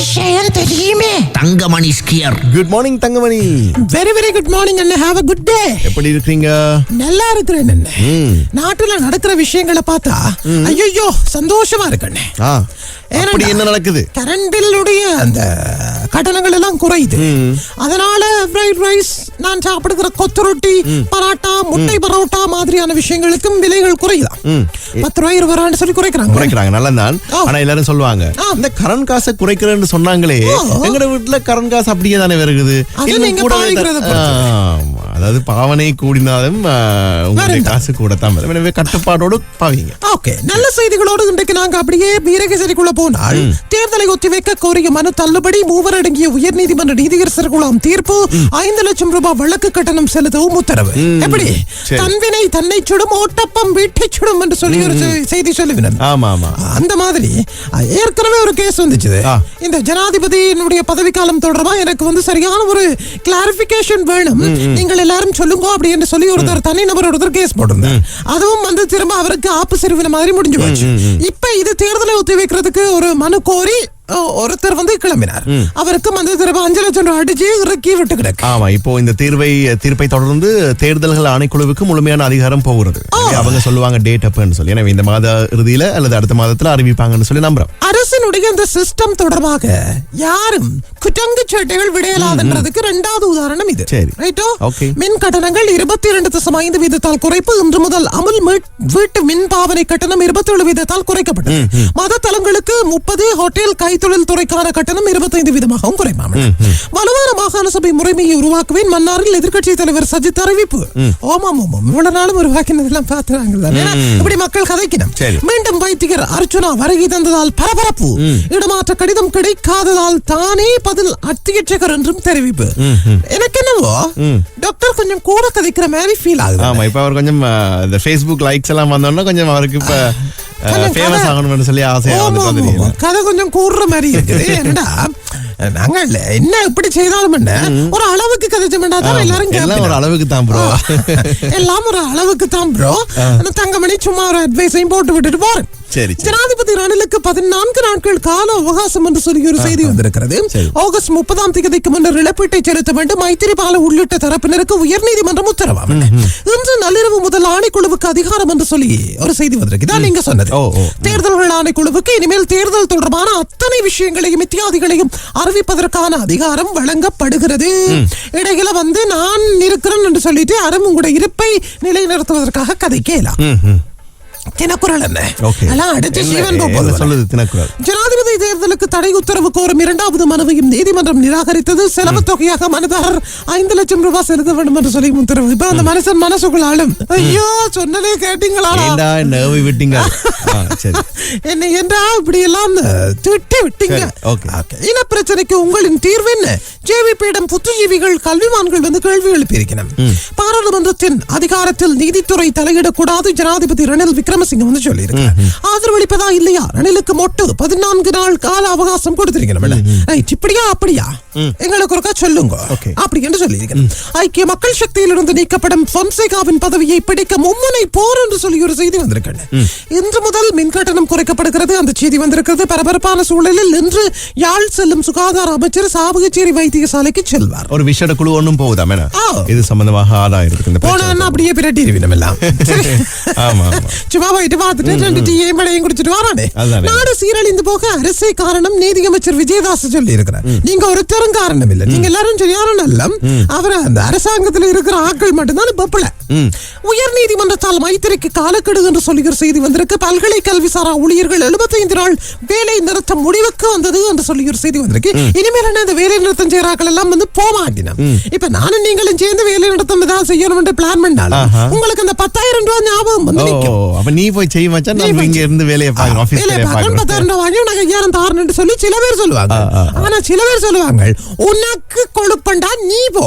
விஷயம் தெரியுமே? Thangamani skier good morning Thangamani. Very very good morning அண்ணே. ஹாவ் அ குட் டே எப்படி இருக்கீங்க? நல்லா இருக்கிறேன் அண்ணே. நாட்டுல நடக்கிற விஷயங்களை பார்த்தா ஐயோ சந்தோஷமா இருக்கண்ணே ஆ அப்படி என்ன நடக்குது? கரண்ட் பில்லுடைய அந்த கட்டணங்கள் எல்லாம் குறையுது. அதனால ஃப்ரைட் ரைஸ் நான் சாப்பிடுகிற கொத்து ரொட்டி பரோட்டா முட்டை பரோட்டா மாதிரியான விஷயங்களுக்கும் விலைகள் குறையுதாம் பத்து ரூபாய் இருபது ரூபான்னு சொல்லி குறைக்கிறாங்க. குறைக்கிறாங்க. நல்லதான் ஆ. ஆனா எல்லாரும் சொல்லுவாங்க. இந்த கரண்ட் காசை குறைக்கிறேன்னு சொன்னாங்களே ஆ. எங்கட வீட்டுல கரண்ட் காசு அப்படியே தானே. வருகுது அதாவது பாவனை கூடினாலும் உங்களுடைய? காசு கூடத்தான் வரும். எனவே கட்டுப்பாடோடு பாவீங்க. ஓகே. நல்ல செய்திகளோடு இன்றைக்கு நாங்க அப்படியே வீரகேசரிக்குள்ள போனால் தேர்தலை ஒத்திவைக்க கோரிய மனு தள்ளுபடி மூவர் அடங்கிய உயர்நீதிமன்ற நீதியரசர் குழாம் தீர்ப்பு ஐந்து லட்சம் ரூபாய் வழக்கு கட்டணம் செலுத்தவும் உத்தரவு. எப்படி. தன்வினை தன்னை சுடும் ஓட்டப்பம் வீட்டை சுடும் என்று சொல்லி ஒரு செய்தி சொல்லுவினன் ஆமா ஆமா அந்த மாதிரி ஏற்கனவே ஒரு கேஸ் வந்துச்சு. இந்த ஜனாதிபதியினுடைய பதவிக்காலம் தொடர்பா எனக்கு வந்து சரியான ஒரு கிளாரிபிகேஷன் வேணும். நீங்கள் எல்லாரும் சொல்லுங்க அப்படி என்று சொல்லி ஒருத்தர் தனி நபர் ஒருத்தர் கேஸ் போட்டிருந்தார். அதுவும் வந்து திரும்ப அவருக்கு ஆப்பு செருவின மாதிரி முடிஞ்சு போச்சு. இப்ப இது தேர்தலை ஒத்திவைக்கிறதுக்கு ஒரு மனு கோரி ஒருத்தர் வந்து கிளம்பினார். அவருக்கு வந்து திரும்ப அஞ்சு லட்சம் ரூபாய் அடிச்சு இறக்கி விட்டு கிடக்கு. ஆமா இப்போ இந்த தீர்வை தீர்ப்பை தொடர்ந்து தேர்தல்கள் ஆணைக்குழுவுக்கு முழுமையான அதிகாரம் போகிறது. அவங்க சொல்லுவாங்க டேட் அப்பன்னு சொல்லி. எனவே இந்த மாத இறுதியில அல்லது அடுத்த மாதத்துல அறிவிப்பாங்கன்னு சொல்லி நம்புறோம். அரசினுடைய இந்த சிஸ்டம் தொடர்பாக யாரும் குற்றங்கு சேட்டைகள் விடையலாதுன்றதுக்கு இரண்டாவது உதாரணம் இது. சரி. ரைட்டோ. மின் கட்டணங்கள் இருபத்தி இரண்டு தசம் ஐந்து வீதத்தால் குறைப்பு. இன்று முதல் அமுல் வீட்டு மின் பாவனை கட்டணம் இருபத்தி ஏழு வீதத்தால் குறைக்கப்பட்டது. மத தலங்களுக்கு முப்பது ஹோட்டல் கைத்தொழில் துறைக்கான கட்டணம் இருபத்தைந்து வீதமாகவும் குறைப்பாங்க வலுவான மாகாண சபை முறைமையை உருவாக்குவேன் மன்னாரில் எதிர்க்கட்சி தலைவர் சஜித் அறிவிப்பு. ஓமாம் ஓமாம் இவ்வளவு நாளும் உருவாக்கினதெல்லாம் பார்த்துறாங்க இப்படி மக்கள் கதைக்கணும். மீண்டும் வைத்தியர் அர்ச்சுனா வருகை தந்ததால் பரபரப்பு. இடமாற்ற கடிதம் கிடைக்காததால் தானே பதில் அத்தியட்சகர் என்றும் தெரிவிப்பு. எனக்கு என்னவோ டாக்டர் கொஞ்சம் கூட கதைக்கிற மாதிரி ஃபீல் ஆகுது. ஆமா இப்ப அவர் கொஞ்சம் இந்த ஃபேஸ்புக் லைக்ஸ் எல்லாம் வந்தோம்னா கொஞ்சம் அவருக்கு இப்ப ஃபேமஸ் ஆகணும்னு சொல்லி ஆசையா ஆமா, வந்து ஆமா, பாத்துறீங்க ஆமா. கதை கொஞ்சம் கூடுற மாதிரி இருக்குது. என்னடா? நாங்கள் என்ன இப்படி செய்தாலும் என்ன? ஒரு அளவுக்கு கதைச்சோம்னா தான் எல்லாரும் எல்லாம் ஒரு. அளவுக்கு தான் ப்ரோ எல்லாம் ஒரு அளவுக்கு தான் ப்ரோ அந்த தங்கமணி சும்மா ஒரு அட்வைஸையும் போட்டு விட்டுட்டு போறேன். சரி. ஜனாதிபதி ரணிலுக்கு பதினான்கு நாட்கள் கால அவகாசம் என்று சொல்லி ஒரு செய்தி வந்திருக்கிறது. ஆகஸ்ட் முப்பதாம் தேதிக்கு முன்னர் இழப்பீட்டை செலுத்த வேண்டும். மைத்திரிபால உள்ளிட்ட தரப்பினருக்கு உயர்நீதிமன்றம் உத்தரவாகும். இன்று நள்ளிரவு முதல் ஆணைக்குழுவுக்கு அதிகாரம் என்று சொல்லி ஒரு செய்தி வந்திருக்கு இதான் நீங்க சொன்னது. தேர்தல்கள் ஆணைக்குழுவுக்கு இனிமேல் தேர்தல் தொடர்பான அத்தனை விஷயங்களையும் இத்தியாதிகளையும் அறிவிப்பதற்கான அதிகாரம் வழங்கப்படுகிறது. இடையில வந்து நான் இருக்கிறேன் என்று சொல்லிட்டு அறம் உங்களுடைய இருப்பை நிலைநிறுத்துவதற்காக கதைக்கலாம் தினக்குரல் என்ன? அடிச்சு என்ன- ஜீவன் என்ன போகுது. சொல்லுது தினக்குரல்? ஜனாதிபதி தேர்தலுக்கு தடை உத்தரவு கோரும் இரண்டாவது மனுவையும் நீதிமன்றம் நிராகரித்தது. செலவு தொகையாக மனுதாரர் ஐந்து லட்சம் ரூபாய் செலுத்த வேண்டும் என்று சொல்லி உத்தரவு. இப்ப அந்த மனுஷன் மனசுக்குள்ள ஆளும் ஐயோ சொன்னதே கேட்டீங்களா? விட்டீங்க? என்ன என்றா இப்படி எல்லாம் திட்டி விட்டீங்க. இன பிரச்சனைக்கு உங்களின் தீர்வு என்ன? ஜேவிபியிடம் புத்திஜீவிகள் கல்விமான்கள் வந்து கேள்வி எழுப்பியிருக்கிறோம் பாராளுமன்றத்தின் அதிகாரத்தில் நீதித்துறை தலையிடக்கூடாது. ஜனாதிபதி ரணில் விக்ரமசிங்க வந்து சொல்லியிருக்கிறார். ஆதரவளிப்பதா இல்லையா? ரணிலுக்கு மொட்டு பதினான்கு நாள் கால அவகாசம் கொடுத்திருக்கிறோம் ரைட் இப்படியா அப்படியா? எங்களுக்கு ஒருக்கா சொல்லுங்க. அப்படி என்று சொல்லியிருக்கிறேன் ஐக்கிய மக்கள் சக்தியிலிருந்து நீக்கப்படும் பொன்சேகாவின் பதவியை பிடிக்க மும்முனை போர் என்று சொல்லி ஒரு செய்தி வந்திருக்கிறது இன்று முதல் மின் கட்டணம் குறைக்கப்படுகிறது. அந்த செய்தி வந்திருக்கிறது. பரபரப்பான சூழலில் இன்று யாழ் செல்லும் சுகாதார அமைச்சர் சாவகச்சேரி வைத்தியசாலைக்கு செல்வார். ஒரு விஷட குழு ஒண்ணும் போகுதா. இது சம்பந்தமாக ஆதாயம் இருக்கு. போனா அப்படியே பிரட்டிடுவினம் எல்லாம்? சும்மா போயிட்டு பார்த்துட்டு ரெண்டு மழையும் குடிச்சிட்டு வரானே. நாடு சீரழிந்து போக அரசே காரணம் காரணம் நீதியமைச்சர் விஜயதாஸ் சொல்லி இருக்கிறார் நீங்க ஒருத்தரும் காரணம் இல்ல. நீங்க எல்லாரும் சரியான நல்லம் அவர் அந்த அரசாங்கத்தில் இருக்கிற ஆட்கள் மட்டும்தான் பப்பல உயர் நீதிமன்றத்தால் மைத்திரிக்கு காலக்கெடு என்று சொல்லுகிற செய்தி வந்திருக்கு. பல்கலை கல்விசாரா ஊழியர்கள் 75 நாள் வேலை நிறுத்தம் முடிவுக்கு வந்தது என்று சொல்லுகிற செய்தி வந்திருக்கு. இனிமேல் என்ன இந்த வேலை நிறுத்தம் செய்யறாக்கள் எல்லாம் வந்து போக மாட்டினோம் இப்ப நானும் நீங்களும் சேர்ந்து வேலை நிறுத்தம் ஏதாவது செய்யணும் என்று பிளான் பண்ணாலும். உங்களுக்கு அந்த பத்தாயிரம் ரூபாய் ஞாபகம் வந்து நீ போய் செய்ய மச்சான் நீ இங்க இருந்து வேலையை பார்க்கணும் பத்தாயிரம் ரூபாய் வாங்கி உனக்கு ஐயாயிரம் தாரணும்னு சொல்லி சில பேர் சொல்லுவாங்க. ஆனா சில பேர் சொல்லுவாங்க உனக்கு கொழுப்பண்டா நீ போ.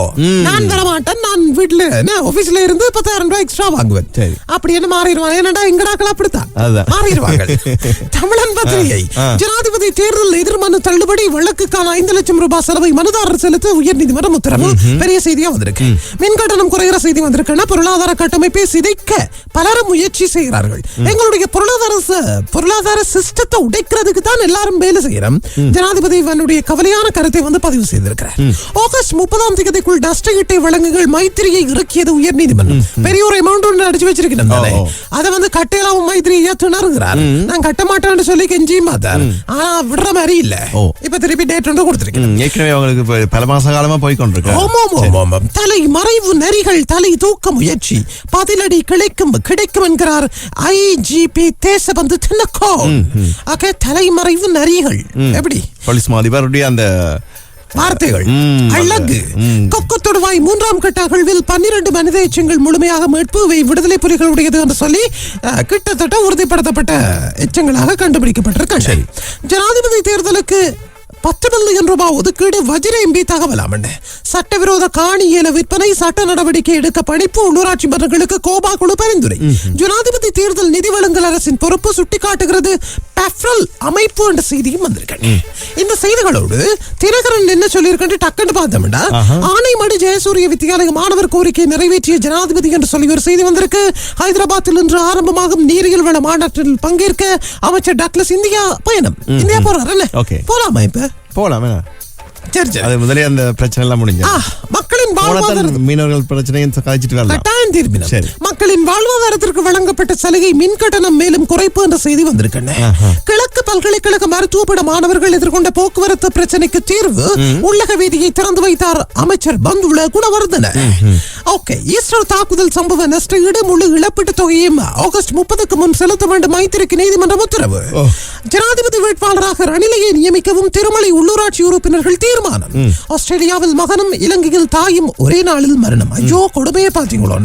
நான் தர மாட்டேன் நான் வீட்டுல என்ன ஆபீஸ்ல இருந்து பத்தாயிரம் ரூபாய் எக்ஸ்ட்ரா வாங்குவேன். அப்படி என்ன மாறிடுவாங்க? என்னடா எங்கடாக்கள் அப்படித்தான். மாறிடுவாங்க தமிழன் பத்திரிகை. ஜனாதிபதி தேர்தல் எதிர்மனு தள்ளுபடி வழக்குக்கான ஐந்து லட்சம் ரூபாய் செலவை மனுதாரர் செலுத்த உயர்நீதிமன்றம் உத்தரவு பெரிய செய்தியா வந்திருக்கு. மின் கட்டணம் குறைகிற செய்தி வந்திருக்குன்னா பொருளாதார கட்டமைப்பை சிதைக்க பலரும் முயற்சி செய்கிறார்கள். எங்களுடைய பொருளாதார பொருளாதார சிஸ்டத்தை உடைக்கிறதுக்கு தான் எல்லாரும் வேலை செய்யறோம் ஜனாதிபதி இவனுடைய கவலையான கருத்தை வந்து பதிவு செய்திருக்கிறார். ஆகஸ்ட் முப்பதாம் தேதிக்குள் நஷ்டஈட்டை வழங்குகள் மைத்திரியை இறக்கியது உயர்நீதிமன்றம் பெரிய ஒரு அமௌண்ட் ஒன்று அடிச்சு வச்சிருக்கிறேன். அதை வந்து கட்டையெல்லாம் மைத்திரி திணறுகிறார். நான் கட்ட மாட்டேன்னு சொல்லி கெஞ்சி மாத்தார் ஆனா விடுற மாதிரி இல்ல. இப்ப திருப்பி டேட் ஒன்று கொடுத்திருக்கேன் ஏற்கனவே அவங்களுக்கு பல மாச காலமா போய் கொண்டிருக்கு ஆமாம், ஆமாம், ஆமாம். தலை மறைவு நெறிகள் தலை தூக்க முயற்சி. பதிலடி கிடைக்கும் கிடைக்கும் என்கிறார் ஐஜிபி தேசபந்து தின்னக்கோ ஓகே தலைமறைவு நெறிகள் எப்படி? போலீஸ் மாதிபருடைய அந்த வார்த்தைகள். அழகு. ம். கொக்கு தொடுவாய் மூன்றாம் கட்ட அகழ்வில் பன்னிரண்டு மனித எச்சங்கள் முழுமையாக மீட்பு இவை விடுதலை புலிகளுடையது என்று சொல்லி கிட்டத்தட்ட உறுதிப்படுத்தப்பட்ட எச்சங்களாக கண்டுபிடிக்கப்பட்டிருக்க ஜனாதிபதி தேர்தலுக்கு பத்து பில்லியன் ரூபாய் ஒதுக்கீடு வஜ்ர எம்பி தகவல் அமண்ட சட்டவிரோத காணி ஏல விற்பனை சட்ட நடவடிக்கை எடுக்க பணிப்பு உள்ளூராட்சி மன்றங்களுக்கு கோபா குழு பரிந்துரை. ஜனாதிபதி தேர்தல் நிதி வழங்கல் அரசின் பொறுப்பு சுட்டிக்காட்டுகிறது. பெஃப்ரல் அமைப்பு என்ற செய்தியும் வந்திருக்கேன் இந்த செய்திகளோடு தினகரன் என்ன சொல்லியிருக்கேன் டக்குன்னு பார்த்தோம்டா. ஆனைமடு ஜெயசூரிய வித்தியாலய மாணவர் கோரிக்கை நிறைவேற்றிய ஜனாதிபதி என்று சொல்லி ஒரு செய்தி வந்திருக்கு. ஹைதராபாத்தில் இன்று ஆரம்பமாகும் நீரியல் வள மாநாட்டில் பங்கேற்க அமைச்சர் டாக்லஸ் இந்தியா பயணம். இந்தியா போறாரு. போலாமா இப்ப? போலாம்? சரி சரி. அது முதலே அந்த பிரச்சனை எல்லாம் முடிஞ்சு ஆ, மக்களின் வாழ்வாதார போனதான் மீனவர்கள் பிரச்சனையும் கழிச்சிட்டு வரலாம் கட்டாயம் தீர்ப்பினம். சரி. மக்களின் வாழ்வாதாரத்திற்கு வழங்கப்பட்ட சலுகை மின் கட்டணம் மேலும் குறைப்பு என்ற செய்தி கிழக்கு பல்கலைக்கழக மருத்துவப்பட மாணவர்கள் எதிர்கொண்ட போக்குவரத்து பிரச்சனைக்கு தீர்வு உள்ளக வீதியை திறந்து வைத்தார் அமைச்சர் பந்துல குணவர்தன. ஓகே ஈஸ்டர் தாக்குதல் சம்பவ நஷ்ட ஈடு முழு இழப்பீட்டு தொகையும் ஆகஸ்ட் முப்பதுக்கு முன் செலுத்த வேண்டும் மைத்திரிக்கு நீதிமன்றம் உத்தரவு. ஜனாதிபதி வேட்பாளராக ரணிலையை நியமிக்கவும் திருமலை உள்ளூராட்சி உறுப்பினர்கள் தீர்மானம் ஆஸ்திரேலியாவில் மகனும் இலங்கையில் தாயும் ஒரே நாளில் மரணம் ஐயோ கொடுமையை பாத்தீங்களோ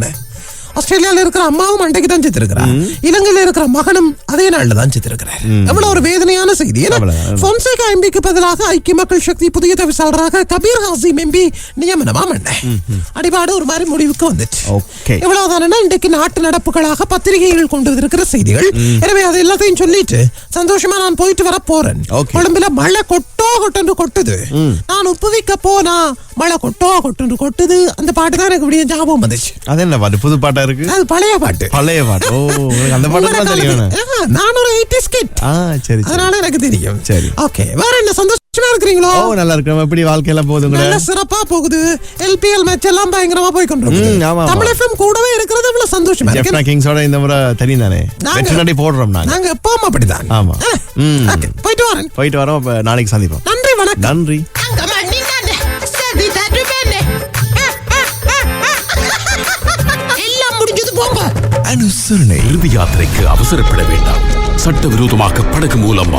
ஆஸ்திரேலியால இருக்கிற அம்மாவும் அன்றைக்கு தான் செத்துருக்கிறார் இலங்கையில இருக்கிற மகனும் அதே நாள்ல தான் செத்துருக்கிறார். எவ்வளவு ஒரு வேதனையான செய்தி. பொன்சேகா எம்பிக்கு பதிலாக ஐக்கிய மக்கள் சக்தி புதிய தவிசாளராக கபீர் ஹாசிம் எம்பி நியமனமா மன்ன அடிபாடு ஒரு மாதிரி முடிவுக்கு வந்துச்சு. இவ்வளவுதானா இன்றைக்கு நாட்டு நடப்புகளாக பத்திரிகைகள் கொண்டு வந்திருக்கிற செய்திகள். எனவே அது எல்லாத்தையும் சொல்லிட்டு சந்தோஷமா நான் போயிட்டு வர போறேன். கொழும்புல மழை கொட்டோ கொட்டு கொட்டுது. நான் உப்புவிக்க போனா மழை கொட்டோ கொட்டு கொட்டுது. அந்த பாட்டு தான் எனக்கு இப்படியே ஞாபகம் வந்துச்சு. அது என்ன பாட்டு? புது பாட்டா இருக்கு? அது பழைய பாட்டு. பழைய பாட்டு. ஓ உங்களுக்கு அந்த பாட்டு தான் தெரியும். நான் ஒரு 80s kid. ஆ சரி அதனால எனக்கு தெரியும். சரி. ஓகே வேற என்ன சந்தோஷமா இருக்கிறீங்களோ? ஓ நல்லா இருக்கு நம்ம எப்படி வாழ்க்கையெல்லாம் போகுது கூட நல்ல சிறப்பா போகுது. எல்பிஎல் மேட்ச் எல்லாம் பயங்கரமா போய் கொண்டிருக்கு ஆமா. தமிழ் எஃப்எம் கூடவே இருக்கிறது இவ்வளவு சந்தோஷமா இருக்கு. ஜெஃப்னா கிங்ஸோட இந்த முறை தானே நாங்க- வெற்றி போடுறோம் நாங்க. நாங்க எப்பவும் அப்படிதான். ஆமா. போயிட்டு வரேன். போயிட்டு வரோம். நாளைக்கு சந்திப்போம். நன்றி வணக்கம். நன்றி. அனுசரணை. இறுதி யாத்திரைக்கு அவசரப்பட வேண்டாம். சட்டவிரோதமாக படகு மூலம்